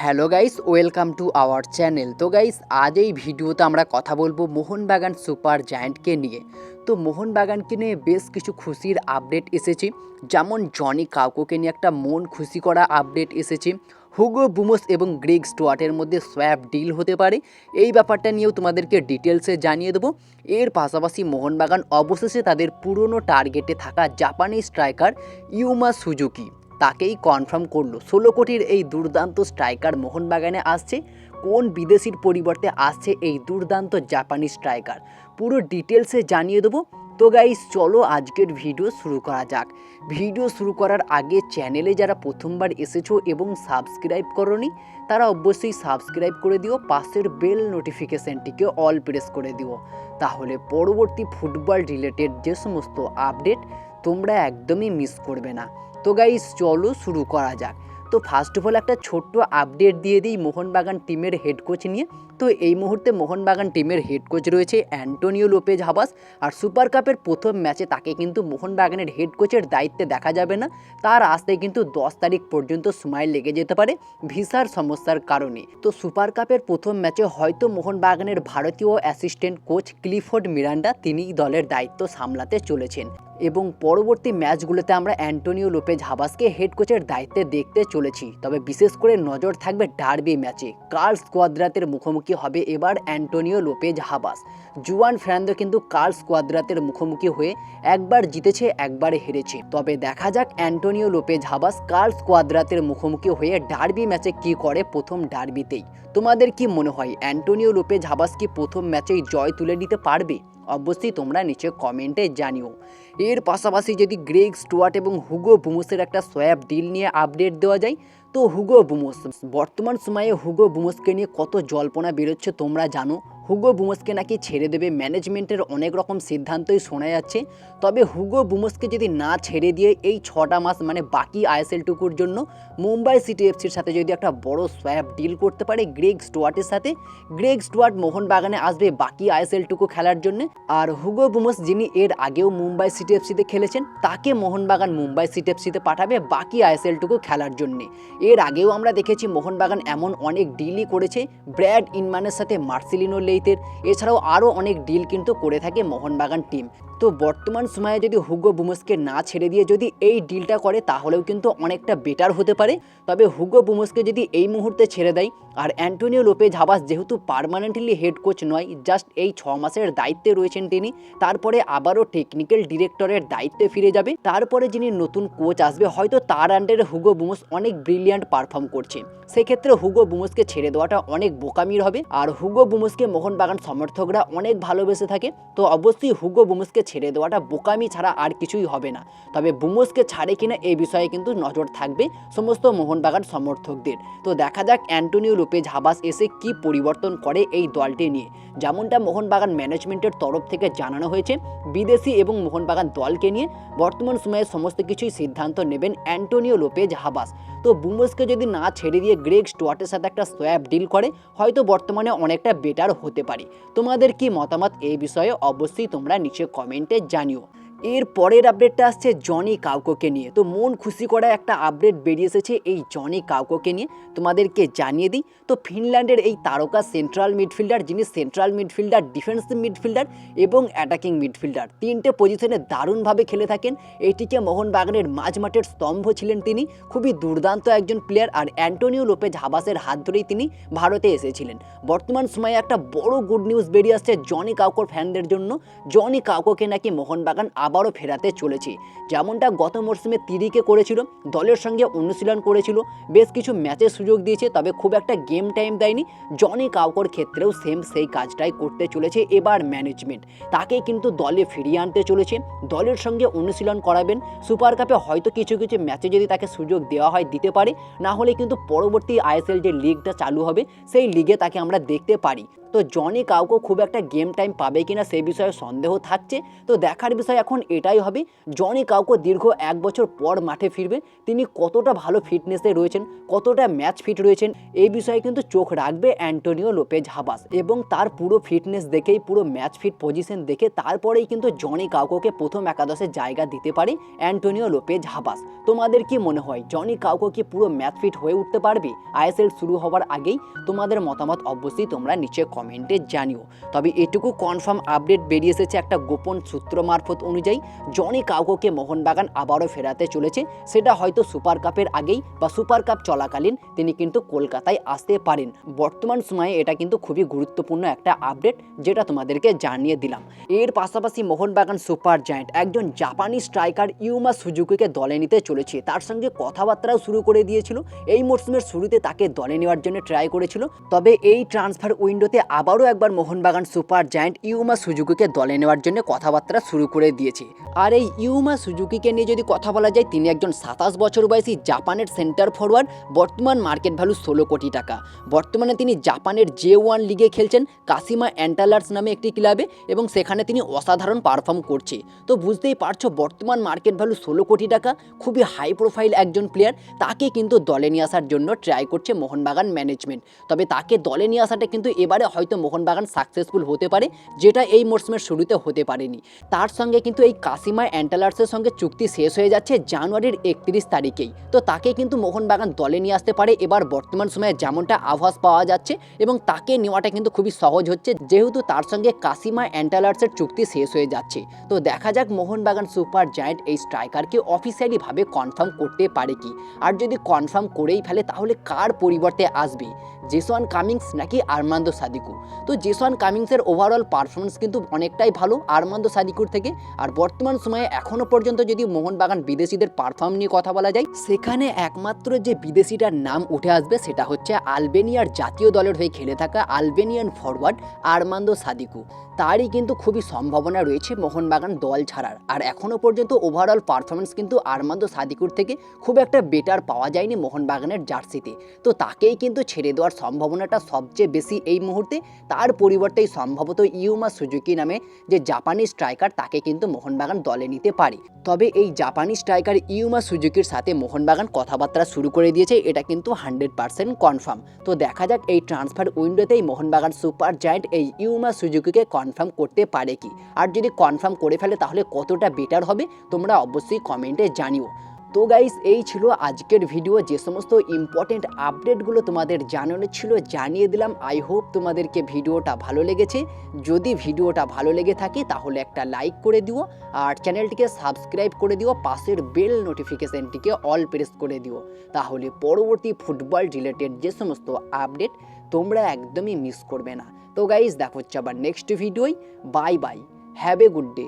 Hello guys, welcome to our channel. তো guys, আজ এই ভিডিওতে আমরা কথা বলব মোহনবাগান সুপার জায়ান্টকে নিয়ে। তো মোহনবাগানকে নিয়ে বেশ কিছু খুশির আপডেট এসেছে। যেমন জনি কাউকোকে নিয়ে একটা মন খুশি করা আপডেট এসেছে। হুগো বুমোস এবং গ্রেগ স্টুয়ার্টের মধ্যে সোয়াপ ডিল হতে পারে। এই ব্যাপারটা নিয়েও তোমাদেরকে ডিটেলসে জানিয়ে দেবো। এর পাশাপাশি মোহনবাগান অবশেষে তাদের পুরনো টার্গেটে থাকা জাপানি স্ট্রাইকার ইউমা সুজুকি তাকেই কনফার্ম করল। ষোলো কোটির এই দুর্দান্ত স্ট্রাইকার মোহনবাগানে আসছে। কোন বিদেশির পরিবর্তে আসছে এই দুর্দান্ত জাপানি স্ট্রাইকার পুরো ডিটেলসে জানিয়ে দেবো। তো গাইস চলো আজকের ভিডিও শুরু করা যাক। ভিডিও শুরু করার আগে চ্যানেলে যারা প্রথমবার এসেছ এবং সাবস্ক্রাইব করনি, তারা অবশ্যই সাবস্ক্রাইব করে দিও। পাশের বেল নোটিফিকেশানটিকে অল প্রেস করে দিও। তাহলে পরবর্তী ফুটবল রিলেটেড যে সমস্ত আপডেট তোমরা একদমই মিস করবে না। তো গাইস চলো শুরু করা যাক। তো ফার্স্ট অফ অল একটা ছোট্ট আপডেট দিয়ে দিই মোহনবাগান টিমের হেড কোচ নিয়ে। তো এই মুহূর্তে মোহনবাগান টিমের হেড কোচ রয়েছে অ্যান্টোনিও লোপেজ হাবাস আর সুপার কাপের প্রথম ম্যাচে তাকে কিন্তু মোহনবাগানের হেড কোচের দায়িত্বে দেখা যাবে না। তার আসতে কিন্তু দশ তারিখ পর্যন্ত সময় লেগে যেতে পারে ভিসার সমস্যার কারণে। তো সুপার কাপের প্রথম ম্যাচে হয়তো মোহনবাগানের ভারতীয় অ্যাসিস্ট্যান্ট কোচ ক্লিফোর্ড মিরান্ডা তিনি দলের দায়িত্ব সামলাতে চলেছেন। এবং পরবর্তী ম্যাচগুলোতে আমরা অ্যান্টোনিও লোপেজ হাবাসকে হেড কোচের দায়িত্বে দেখতে চলেছি। তবে বিশেষ করে নজর থাকবে ডার্বি ম্যাচে। কার্ল স্কোয়াদ্রাতের মুখোমুখি হবে এবার Antonio Lopez Habas. Juan Ferrando কিন্তু কার্ল স্কোয়াদ্রাতের মুখোমুখি হয়ে একবার জিতেছে, একবার হেরেছে। তবে দেখা যাক অ্যান্টোনিও লোপেজ হাবাস কার্ল স্কোয়াদ্রাতের মুখোমুখি হয়ে ডার্বি ম্যাচে কি করে প্রথম ডার্বিতেই। তোমাদের কি মনে হয়, অ্যান্টোনিও লোপেজ হাবাস কি প্রথম ম্যাচেই জয় তুলে নিতে পারবে? অবশ্যই তোমরা নিচে কমেন্টে জানিও। এর পাশাপাশি যদি গ্রেগ স্টুয়ার্ট এবং হুগো বুমোসের একটা সোয়াব ডিল নিয়ে আপডেট দেওয়া যায়, তো হুগো বুমোস বর্তমান সময়ে হুগো বুমোসকে নিয়ে কত জল্পনা বেরোচ্ছে তোমরা জানো? হুগো বুমোসকে নাকি ছেড়ে দেবে? ম্যানেজমেন্টের অনেক রকম সিদ্ধান্তই শোনা যাচ্ছে। তবে হুগো বুমোসকে যদি না ছেড়ে দিয়ে এই ছটা মাস মানে বাকি আইএসএলটুকুর জন্য মুম্বাই সিটি এফসির সাথে যদি একটা বড় সোয়াব ডিল করতে পারে গ্রেগ স্টুয়ার্টের সাথে গ্রেগ স্টুয়ার্ট মোহনবাগানে আসবে বাকি আইএসএলটুকু খেলার জন্য। আর হুগো বুমোস যিনি এর আগেও মুম্বাই সিটি এফসিতে খেলেছেন, তাকে মোহনবাগান মুম্বাই সিটি এফসিতে পাঠাবে বাকি আইএসএলটুকু খেলার জন্যে। এর আগেও আমরা দেখেছি মোহনবাগান এমন অনেক ডিলই করেছে। ব্র্যাড ইনম্যানের সাথে মার্সেলিনো লেইতের এছাড়াও আরও অনেক ডিল কিন্তু করে থাকে মোহনবাগান টিম তো বর্তমান সময়ে যদি হুগো বুমোসকে না ছেড়ে দিয়ে যদি এই ডিলটা করে, তাহলেও কিন্তু অনেকটা বেটার হতে পারে। তবে হুগো বুমোসকে যদি এই মুহূর্তে ছেড়ে দেয়, আর অ্যান্টোনিও লোপেজ হাবাস যেহেতু পারমানেন্টলি হেড কোচ নয় জাস্ট এই ছ মাসের দায়িত্বে রয়েছেন তিনি, তারপরে আবারও টেকনিক্যাল ডিরেক্টরের দায়িত্বে ফিরে যাবে। তারপরে যিনি নতুন কোচ আসবে, হয়তো তার আন্ডারে হুগো বুমোস অনেক ব্রিলিয়ান্ট পারফর্ম করছে। সেক্ষেত্রে হুগো বুমোসকে ছেড়ে দেওয়াটা অনেক বোকামির হবে, আর হুগো বুমোসকে মোহনবাগান সমর্থকরা অনেক ভালোবেসে থাকে। তো অবশ্যই হুগো বুমোসকে ছেড়ে দেওয়াটা বোকামি ছাড়া আর কিছুই হবে না। তবে বুমোসকে ছাড়ে কিনা এই বিষয়ে কিন্তু নজর থাকবে সমস্ত মোহনবাগান সমর্থকদের। তো দেখা যাক অ্যান্টোনিও লোপেজ হাবাস এসে কি পরিবর্তন করে এই দলটি নিয়ে। যেমনটা মোহনবাগান ম্যানেজমেন্টের তরফ থেকে জানানো হয়েছে, বিদেশি এবং মোহনবাগান দলকে নিয়ে বর্তমান সময়ে সমস্ত কিছুই সিদ্ধান্ত নেবেন অ্যান্টোনিও লোপেজ হাবাস। তো বুমোসকে যদি না ছেড়ে দিয়ে গ্রেগ স্টুয়ার্টের সাথে একটা সোয়াব ডিল করে, হয়তো বর্তমানে অনেকটা বেটার হতে পারে। তোমাদের কি মতামত এই বিষয়ে? অবশ্যই তোমরা নিচে কমেন্টে জানিও এর পরের আপডেটটা আসছে জনি কাউকোকে নিয়ে। তো মন খুশি করা একটা আপডেট বেরিয়ে এসেছে এই জনি কাউকোকে নিয়ে। তোমাদেরকে জানিয়ে দিই, তো ফিনল্যান্ডের এই তারকা সেন্ট্রাল মিডফিল্ডার যিনি সেন্ট্রাল মিডফিল্ডার ডিফেন্সিভ মিডফিল্ডার এবং অ্যাটাকিং মিডফিল্ডার তিনটে পজিশনে দারুণভাবে খেলে থাকেন। এটিকে মোহনবাগানের মাঝমাঠের স্তম্ভ ছিলেন তিনি। খুবই দুর্দান্ত একজন প্লেয়ার আর অ্যান্টোনিও লোপেজ হাবাসের হাত ধরেই তিনি ভারতে এসেছিলেন। বর্তমান সময়ে একটা বড় গুড নিউজ বেরিয়ে আসছে জনি কাউকোর ফ্যানদের জন্য। জনি কাউকোকে নাকি মোহনবাগান আবারও ফেরাতে চলেছে। যেমনটা গত মরশুমে তিরিকে করেছিল, দলের সঙ্গে অনুশীলন করেছিল, বেশ কিছু ম্যাচের সুযোগ দিয়েছে, তবে খুব একটা গেম টাইম দেয়নি। জনি কাউকর ক্ষেত্রেও সেম সেই কাজটাই করতে চলেছে এবার ম্যানেজমেন্ট তাকে কিন্তু দলে ফিরিয়ে আনতে চলেছে। দলের সঙ্গে অনুশীলন করাবেন। সুপার কাপে হয়তো কিছু কিছু ম্যাচে যদি তাকে সুযোগ দেওয়া হয়, দিতে পারে। না হলে কিন্তু পরবর্তী আইএসএল যে লিগটা চালু হবে, সেই লিগে তাকে আমরা দেখতে পারি। তো জনি কাউকে খুব একটা গেম টাইম পাবে কিনা সে বিষয়ে সন্দেহ থাকছে। তো দেখার বিষয় এখন এটাই হবে জনি কাউকে দীর্ঘ এক বছর পর মাঠে ফিরবে, তিনি কতটা ভালো ফিটনেসে রয়েছেন, কতটা ম্যাচ ফিট রয়েছেন, এই বিষয়ে কিন্তু চোখ রাখবে অ্যান্টোনিও লোপেজ হাবাস। এবং তার পুরো ফিটনেস দেখেই, পুরো ম্যাচ ফিট পজিশন দেখে তারপরেই কিন্তু জনি কাউকোকে প্রথম একাদশে জায়গা দিতে পারে অ্যান্টোনিও লোপেজ হাবাস। তোমাদের কি মনে হয় জনি কাউকো কি পুরো ম্যাচ ফিট হয়ে উঠতে পারবে? আইএসএল শুরু হওয়ার আগেই তোমাদের মতামত অবশ্যই তোমরা নিচে কমেন্টে জানিও। তবে এটুকু কনফার্ম আপডেট বেরিয়ে এসেছে একটা গোপন সূত্র মারফত অনুযায়ী, জনি কাউকোকে মোহনবাগান আবারও ফেরাতে চলেছে। সেটা হয়তো সুপার কাপের আগেই বা সুপার কাপ চলাকালীন তিনি কিন্তু কলকাতায় আসতে পারেন। বর্তমান সময়ে এটা কিন্তু খুবই গুরুত্বপূর্ণ একটা আপডেট যেটা তোমাদেরকে জানিয়ে দিলাম। এর পাশাপাশি মোহনবাগান সুপার জায়ান্ট একজন জাপানি স্ট্রাইকার ইউমা সুজুকিকে দলে নিতে চলেছে। তার সঙ্গে কথাবার্তাও শুরু করে দিয়েছিল। এই মরশুমের শুরুতে তাকে দলে নেওয়ার জন্য ট্রাই করেছিল। তবে এই ট্রান্সফার উইন্ডোতে আবারও একবার মোহনবাগান সুপার জায়ান্ট ইউমা সুজুকিকে দলে নেওয়ার জন্য কথাবার্তা শুরু করে দিয়েছে। আর এই ইউমা সুজুকিকে নিয়ে যদি কথা বলা যায়, তিনি একজন সাতাশ বছর বয়সী জাপানের সেন্টার ফরওয়ার্ড, বর্তমান মার্কেট ভ্যালু ষোলো কোটি টাকা। বর্তমানে তিনি জাপানের জে ওয়ান লিগে খেলছেন কাসিমা অ্যান্টালার্স নামে একটি ক্লাবে এবং সেখানে তিনি অসাধারণ পারফর্ম করছে। তো বুঝতেই পারছ, বর্তমান মার্কেট ভ্যালু ষোলো কোটি টাকা, খুবই হাই প্রোফাইল একজন প্লেয়ার, তাকে কিন্তু দলে নিয়ে আসার জন্য ট্রাই করছে মোহনবাগান ম্যানেজমেন্ট। তবে তাকে দলে নিয়ে আসাটা কিন্তু এবারে হয়তো মোহনবাগান সাকসেসফুল হতে পারে, যেটা এই মরশুমের শুরুতে হতে পারেনি। তার সঙ্গে কিন্তু এই কাসিমা অ্যান্টালার্সের সঙ্গে চুক্তি শেষ হয়ে যাচ্ছে জানুয়ারির একত্রিশ তারিখেই। তো তাকে কিন্তু মোহনবাগান দলে নিয়ে আসতে পারে। এবার বর্তমান সময়ে যেমনটা আভাস পাওয়া যাচ্ছে এবং তাকে নেওয়াটা কিন্তু খুবই সহজ হচ্ছে, যেহেতু তার সঙ্গে কাসিমা অ্যান্টালার্সের চুক্তি শেষ হয়ে যাচ্ছে। তো দেখা যাক মোহনবাগান সুপার জায়ান্ট এই স্ট্রাইকারকে অফিসিয়ালিভাবে কনফার্ম করতে পারে কি? আর যদি কনফার্ম করেই ফেলে, তাহলে কার পরিবর্তে আসবে? জেসওয়ান কামিংস নাকি আরমান্দো সাদিকু? তো জেসওয়ান কামিংসের ওভারঅল পারফরমেন্স কিন্তু অনেকটাই ভালো আরমান্দো সাদিকুর থেকে। আর বর্তমান সময়ে এখনও পর্যন্ত যদি মোহনবাগান বিদেশিদের পারফর্ম নিয়ে কথা বলা যায়, সেখানে একমাত্র যে বিদেশিটার নাম উঠে আসবে সেটা হচ্ছে আলবেনিয়ার জাতীয় দলের হয়ে খেলে থাকা আলবেনিয়ান ফরওয়ার্ড আরমান্দো সাদিকু। তারই কিন্তু খুবই সম্ভাবনা রয়েছে মোহনবাগান দল ছাড়ার। আর এখনও পর্যন্ত ওভারঅল পারফরমেন্স কিন্তু আরমান্দো সাদিকুর থেকে খুব একটা বেটার পাওয়া যায়নি মোহনবাগানের জার্সিতে। তো তাকেই কিন্তু ছেড়ে দেওয়ার সম্ভাবনাটা সবচেয়ে বেশি এই মুহূর্তে। তার পরিবর্তেই সম্ভবত ইউমা সুজুকি নামে যে জাপানি স্ট্রাইকার, তাকে কিন্তু মোহনবাগান দলে নিতে পারে। তবে এই জাপানি স্ট্রাইকার ইউমা সুজুকির সাথে মোহনবাগান কথাবার্তা শুরু করে দিয়েছে, এটা কিন্তু হান্ড্রেড পার্সেন্ট কনফার্ম। তো দেখা যাক এই ট্রান্সফার উইন্ডোতেই মোহনবাগান সুপার জায়ান্ট এই ইউমা সুজুকিকে কনফার্ম করতে পারে কি? আর যদি কনফার্ম করে ফেলে, তাহলে কতটা বেটার হবে? তোমরা অবশ্যই কমেন্টে জানিও। তো গাইস এই ছিল আজকের ভিডিও যে সমস্ত ইম্পর্টেন্ট আপডেটগুলো তোমাদের জানানো ছিল, জানিয়ে দিলাম। আই হোপ তোমাদেরকে ভিডিওটা ভালো লেগেছে। যদি ভিডিওটা ভালো লেগে থাকে, তাহলে একটা লাইক করে দিও। আর চ্যানেলটিকে সাবস্ক্রাইব করে দিও। পাশের বেল নোটিফিকেশানটিকে অল প্রেস করে দিও। তাহলে পরবর্তী ফুটবল রিলেটেড যে সমস্ত আপডেট তোমরা একদমই মিস করবে না। তো গাইস দেখো হচ্ছে আবার নেক্সট ভিডিওই bye bye have a good day